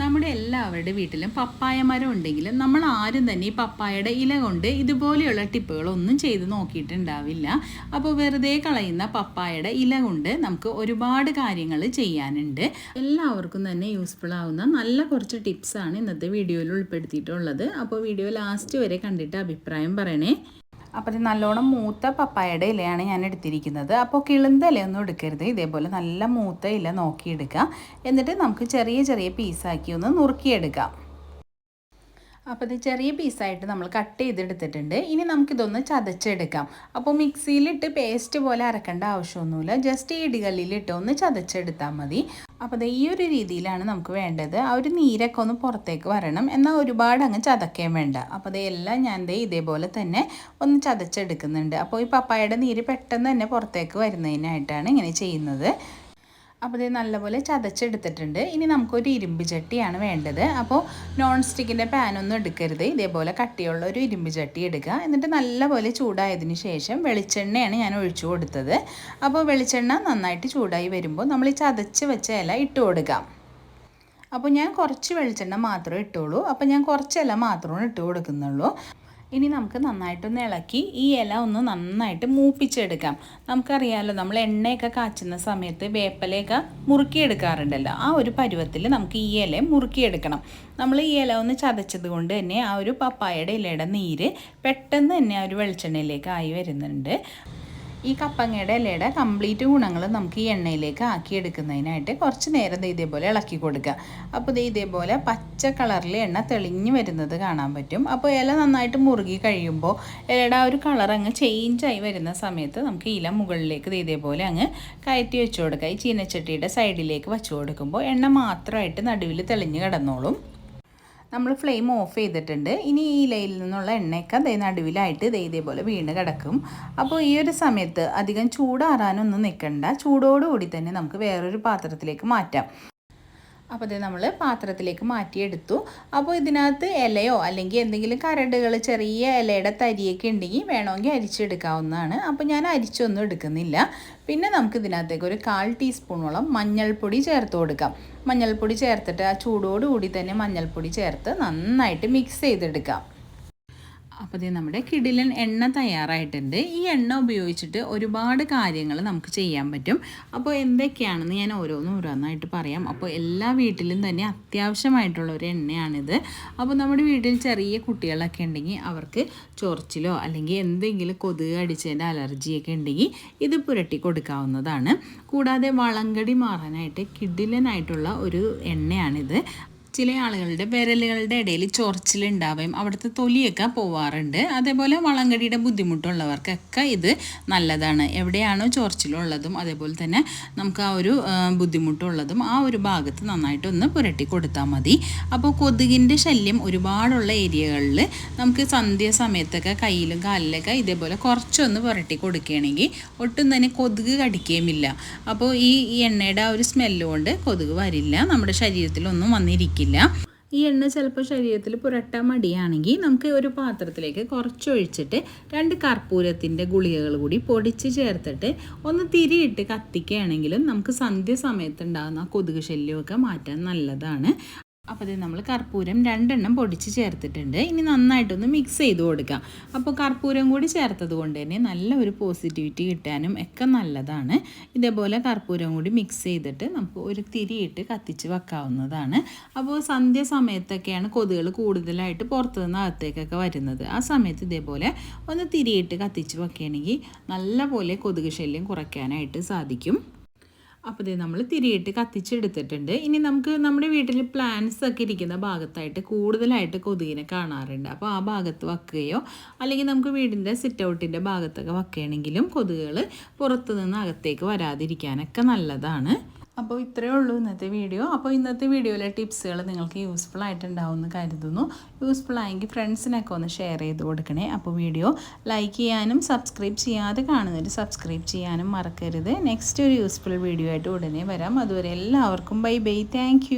നമ്മുടെ എല്ലാവരുടെ വീട്ടിലും പപ്പായ മരം ഉണ്ടെങ്കിലും നമ്മൾ ആരും തന്നെ ഈ പപ്പായയുടെ ഇല കൊണ്ട് ഇതുപോലെയുള്ള ടിപ്പുകളൊന്നും ചെയ്ത് നോക്കിയിട്ടുണ്ടാവില്ല. അപ്പോൾ വെറുതെ കളയുന്ന പപ്പായയുടെ ഇല കൊണ്ട് നമുക്ക് ഒരുപാട് കാര്യങ്ങൾ ചെയ്യാനുണ്ട്. എല്ലാവർക്കും തന്നെ യൂസ്ഫുൾ ആവുന്ന നല്ല കുറച്ച് ടിപ്സാണ് ഇന്നത്തെ വീഡിയോയിൽ ഉൾപ്പെടുത്തിയിട്ടുള്ളത്. അപ്പോൾ വീഡിയോ ലാസ്റ്റ് വരെ കണ്ടിട്ട് അഭിപ്രായം പറയണേ. അപ്പോൾ ഇത് നല്ലോണം മൂത്ത പപ്പായയുടെ ഇലയാണ് ഞാൻ എടുത്തിരിക്കുന്നത്. അപ്പോൾ കിളുന്ത ഇലയൊന്നും എടുക്കരുത്. ഇതേപോലെ നല്ല മൂത്ത ഇല നോക്കിയെടുക്കുക. എന്നിട്ട് നമുക്ക് ചെറിയ ചെറിയ പീസാക്കി ഒന്ന് നുറുക്കിയെടുക്കാം. അപ്പോൾ ഇത് ചെറിയ പീസായിട്ട് നമ്മൾ കട്ട് ചെയ്തെടുത്തിട്ടുണ്ട്. ഇനി നമുക്കിതൊന്ന് ചതച്ചെടുക്കാം. അപ്പോൾ മിക്സിയിലിട്ട് പേസ്റ്റ് പോലെ അരക്കേണ്ട ആവശ്യമൊന്നുമില്ല. ജസ്റ്റ് ഈ ഇടികല്ലിലിട്ട് ഒന്ന് ചതച്ചെടുത്താൽ മതി. അപ്പോൾ ഈ ഒരു രീതിയിലാണ് നമുക്ക് വേണ്ടത്. ആ ഒരു നീരൊക്കെ ഒന്ന് പുറത്തേക്ക് വരണം. എന്നാൽ ഒരുപാട് അങ്ങ് ചതക്കേം വേണ്ട. അപ്പോൾ അതെല്ലാം ഞാൻ ദേ ഇതേപോലെ തന്നെ ഒന്ന് ചതച്ചെടുക്കുന്നുണ്ട്. അപ്പോൾ ഈ പപ്പായയുടെ നീര് പെട്ടെന്ന് തന്നെ പുറത്തേക്ക് വരുന്നതിനായിട്ടാണ് ഇങ്ങനെ ചെയ്യുന്നത്. അപ്പോൾ ഇത് നല്ലപോലെ ചതച്ചെടുത്തിട്ടുണ്ട്. ഇനി നമുക്കൊരു ഇരുമ്പ് ചട്ടിയാണ് വേണ്ടത്. അപ്പോൾ നോൺ സ്റ്റിക്കിന്റെ പാനൊന്നും എടുക്കരുത്. ഇതേപോലെ കട്ടിയുള്ള ഒരു ഇരുമ്പ് ചട്ടി എടുക്കുക. എന്നിട്ട് നല്ലപോലെ ചൂടായതിന് ശേഷം വെളിച്ചെണ്ണയാണ് ഞാൻ ഒഴിച്ചു കൊടുത്തത്. അപ്പോൾ വെളിച്ചെണ്ണ നന്നായിട്ട് ചൂടായി വരുമ്പോൾ നമ്മൾ ഈ ചതച്ച് വെച്ച ഇല ഇട്ട് കൊടുക്കാം. അപ്പോൾ ഞാൻ കുറച്ച് വെളിച്ചെണ്ണ മാത്രമേ ഇട്ടുള്ളൂ. അപ്പോൾ ഞാൻ കുറച്ച് ഇല മാത്രമേ ഇട്ട് കൊടുക്കുന്നുള്ളൂ. ഇനി നമുക്ക് നന്നായിട്ടൊന്ന് ഇളക്കി ഈ ഇല ഒന്ന് നന്നായിട്ട് മൂപ്പിച്ചെടുക്കാം. നമുക്കറിയാമല്ലോ നമ്മൾ എണ്ണയൊക്കെ കാച്ചുന്ന സമയത്ത് വേപ്പലയൊക്കെ മുറുക്കിയെടുക്കാറുണ്ടല്ലോ. ആ ഒരു പരുവത്തിൽ നമുക്ക് ഈ ഇല മുറുക്കിയെടുക്കണം. നമ്മൾ ഈ ഇല ഒന്ന് ചതച്ചത് കൊണ്ട് തന്നെ ആ ഒരു പപ്പായയുടെ ഇലയുടെ നീര് പെട്ടെന്ന് തന്നെ ആ ഒരു വെളിച്ചെണ്ണയിലേക്ക് ആയി വരുന്നുണ്ട്. ഈ കപ്പങ്ങയുടെ ഇലയുടെ കംപ്ലീറ്റ് ഗുണങ്ങൾ നമുക്ക് ഈ എണ്ണയിലേക്ക് ആക്കിയെടുക്കുന്നതിനായിട്ട് കുറച്ച് നേരം ഇതേപോലെ ഇളക്കി കൊടുക്കുക. അപ്പോൾ ഇത് ഇതേപോലെ പച്ച കളറിൽ എണ്ണ തെളിഞ്ഞു വരുന്നത് കാണാൻ പറ്റും. അപ്പോൾ ഇല നന്നായിട്ട് മുറുകി കഴിയുമ്പോൾ ഇലയുടെ ആ ഒരു കളർ അങ്ങ് ചേഞ്ചായി വരുന്ന സമയത്ത് നമുക്ക് ഇല മുകളിലേക്ക് ഇതേപോലെ അങ്ങ് കയറ്റി വെച്ചു കൊടുക്കുക. ഈ ചീനച്ചട്ടിയുടെ സൈഡിലേക്ക് വെച്ചു കൊടുക്കുമ്പോൾ എണ്ണ മാത്രമായിട്ട് നടുവിൽ തെളിഞ്ഞ് കിടന്നോളും. നമ്മൾ ഫ്ലെയിം ഓഫ് ചെയ്തിട്ടുണ്ട്. ഇനി ഈ ഇലയിൽ നിന്നുള്ള എണ്ണയൊക്കെ ദേ നടുവിലായിട്ട് ദേ ഇതേപോലെ വീണ് കിടക്കും. അപ്പോൾ ഈ ഒരു സമയത്ത് അധികം ചൂടാറാനൊന്നും നിൽക്കണ്ട. ചൂടോടുകൂടി തന്നെ നമുക്ക് വേറൊരു പാത്രത്തിലേക്ക് മാറ്റാം. അപ്പോൾ ഇത് നമ്മൾ പാത്രത്തിലേക്ക് മാറ്റിയെടുത്തു. അപ്പോൾ ഇതിനകത്ത് ഇലയോ അല്ലെങ്കിൽ എന്തെങ്കിലും കരടുകൾ ചെറിയ ഇലയുടെ തരിയൊക്കെ ഉണ്ടെങ്കിൽ വേണമെങ്കിൽ അരിച്ചെടുക്കാവുന്നതാണ്. അപ്പോൾ ഞാൻ അരിച്ചൊന്നും എടുക്കുന്നില്ല. പിന്നെ നമുക്ക് ഇതിനകത്തേക്ക് ഒരു കാൽ ടീസ്പൂണോളം മഞ്ഞൾപ്പൊടി ചേർത്ത് കൊടുക്കാം. മഞ്ഞൾപ്പൊടി ചേർത്തിട്ട് ആ ചൂടോടുകൂടി തന്നെ മഞ്ഞൾപ്പൊടി ചേർത്ത് നന്നായിട്ട് മിക്സ് ചെയ്തെടുക്കാം. അപ്പോൾ ഇത് നമ്മുടെ കിടിലൻ എണ്ണ തയ്യാറായിട്ടുണ്ട്. ഈ എണ്ണ ഉപയോഗിച്ചിട്ട് ഒരുപാട് കാര്യങ്ങൾ നമുക്ക് ചെയ്യാൻ പറ്റും. അപ്പോൾ എന്തൊക്കെയാണെന്ന് ഞാൻ ഓരോന്നും ഓരോന്നായിട്ട് പറയാം. അപ്പോൾ എല്ലാ വീട്ടിലും തന്നെ അത്യാവശ്യമായിട്ടുള്ള ഒരു എണ്ണയാണിത്. അപ്പോൾ നമ്മുടെ വീട്ടിൽ ചെറിയ കുട്ടികളൊക്കെ ഉണ്ടെങ്കിൽ അവർക്ക് ചൊറിച്ചിലോ അല്ലെങ്കിൽ എന്തെങ്കിലും കൊതുക് അടിച്ചതിന്റെ അലർജിയൊക്കെ ഉണ്ടെങ്കിൽ ഇത് പുരട്ടി കൊടുക്കാവുന്നതാണ്. കൂടാതെ വളങ്കടി മാറാനായിട്ട് കിടിലനായിട്ടുള്ള ഒരു എണ്ണയാണിത്. ചില ആളുകളുടെ വിരലുകളുടെ ഇടയിൽ ചൊറിച്ചിലുണ്ടാവുകയും അവിടുത്തെ തൊലിയൊക്കെ പോവാറുണ്ട്. അതേപോലെ വളങ്കടിയുടെ ബുദ്ധിമുട്ടുള്ളവർക്കൊക്കെ ഇത് നല്ലതാണ്. എവിടെയാണോ ചൊറിച്ചിലുള്ളതും അതേപോലെ തന്നെ നമുക്ക് ആ ഒരു ബുദ്ധിമുട്ടുള്ളതും ആ ഒരു ഭാഗത്ത് നന്നായിട്ടൊന്ന് പുരട്ടി കൊടുത്താൽ മതി. അപ്പോൾ കൊതുകിന്റെ ശല്യം ഒരുപാടുള്ള ഏരിയകളിൽ നമുക്ക് സന്ധ്യ സമയത്തൊക്കെ കയ്യിലും കാലിലൊക്കെ ഇതേപോലെ കുറച്ചൊന്ന് പുരട്ടി കൊടുക്കുകയാണെങ്കിൽ ഒട്ടും തന്നെ കൊതുക് കടിക്കുകയുമില്ല. അപ്പോൾ ഈ എണ്ണയുടെ ആ ഒരു സ്മെല്ല് കൊണ്ട് കൊതുക് വരില്ല. നമ്മുടെ ശരീരത്തിലൊന്നും വന്നിരിക്കില്ല. ഈ എണ്ണ ചിലപ്പോൾ ശരീരത്തിൽ പുരട്ടാൻ മടിയാണെങ്കിൽ നമുക്ക് ഒരു പാത്രത്തിലേക്ക് കുറച്ചൊഴിച്ചിട്ട് രണ്ട് കർപ്പൂരത്തിന്റെ ഗുളികകൾ കൂടി പൊടിച്ച് ചേർത്തിട്ട് ഒന്ന് തിരിയിട്ട് കത്തിക്കുകയാണെങ്കിലും നമുക്ക് സന്ധ്യ സമയത്ത് ഉണ്ടാകുന്ന കൊതുക് ശല്യമൊക്കെ മാറ്റാൻ നല്ലതാണ്. അപ്പോൾ ഇത് നമ്മൾ കർപ്പൂരം രണ്ടെണ്ണം പൊടിച്ച് ചേർത്തിട്ടുണ്ട്. ഇനി നന്നായിട്ടൊന്ന് മിക്സ് ചെയ്ത് കൊടുക്കാം. അപ്പോൾ കർപ്പൂരം കൂടി ചേർത്തത് കൊണ്ട് തന്നെ നല്ല ഒരു പോസിറ്റിവിറ്റി കിട്ടാനും ഒക്കെ നല്ലതാണ്. ഇതേപോലെ കർപ്പൂരം കൂടി മിക്സ് ചെയ്തിട്ട് നമുക്ക് ഒരു തിരിയിട്ട് കത്തിച്ച് വെക്കാവുന്നതാണ്. അപ്പോൾ സന്ധ്യ സമയത്തൊക്കെയാണ് കൊതുകൾ കൂടുതലായിട്ട് പുറത്തു നിന്ന് അകത്തേക്കൊക്കെ വരുന്നത്. ആ സമയത്ത് ഇതേപോലെ ഒന്ന് തിരിയിട്ട് കത്തിച്ച് വെക്കുകയാണെങ്കിൽ നല്ല പോലെ കൊതുക് ശല്യം കുറയ്ക്കാനായിട്ട് സാധിക്കും. അപ്പോൾ ഇത് നമ്മൾ തിരിയിട്ട് കത്തിച്ചെടുത്തിട്ടുണ്ട്. ഇനി നമുക്ക് നമ്മുടെ വീട്ടിൽ പ്ലാന്റ്സ് ഒക്കെ ഇരിക്കുന്ന ഭാഗത്തായിട്ട് കൂടുതലായിട്ട് കൊതുകിനെ കാണാറുണ്ട്. അപ്പോൾ ആ ഭാഗത്ത് വയ്ക്കുകയോ അല്ലെങ്കിൽ നമുക്ക് വീടിന്റെ സിറ്റ് ഔട്ടിന്റെ ഭാഗത്തൊക്കെ വയ്ക്കുകയാണെങ്കിലും കൊതുകുകൾ പുറത്തു നിന്ന് അകത്തേക്ക് വരാതിരിക്കാനൊക്കെ നല്ലതാണ്. അപ്പോൾ ഇത്രയേ ഉള്ളൂ ഇന്നത്തെ വീഡിയോ. അപ്പോൾ ഇന്നത്തെ വീഡിയോയിലെ ടിപ്സുകൾ നിങ്ങൾക്ക് യൂസ്ഫുൾ ആയിട്ടുണ്ടാവുമെന്ന് കരുതുന്നു. യൂസ്ഫുൾ ആയെങ്കിൽ ഫ്രണ്ട്സിനൊക്കെ ഒന്ന് ഷെയർ ചെയ്ത് കൊടുക്കണേ. അപ്പോൾ വീഡിയോ ലൈക്ക് ചെയ്യാനും സബ്സ്ക്രൈബ് ചെയ്യാതെ കാണുന്നവർ സബ്സ്ക്രൈബ് ചെയ്യാനും മറക്കരുത്. നെക്സ്റ്റ് ഒരു യൂസ്ഫുൾ വീഡിയോ ആയിട്ട് ഉടനെ വരാം. അതുവരെ എല്ലാവർക്കും ബൈ ബൈ താങ്ക്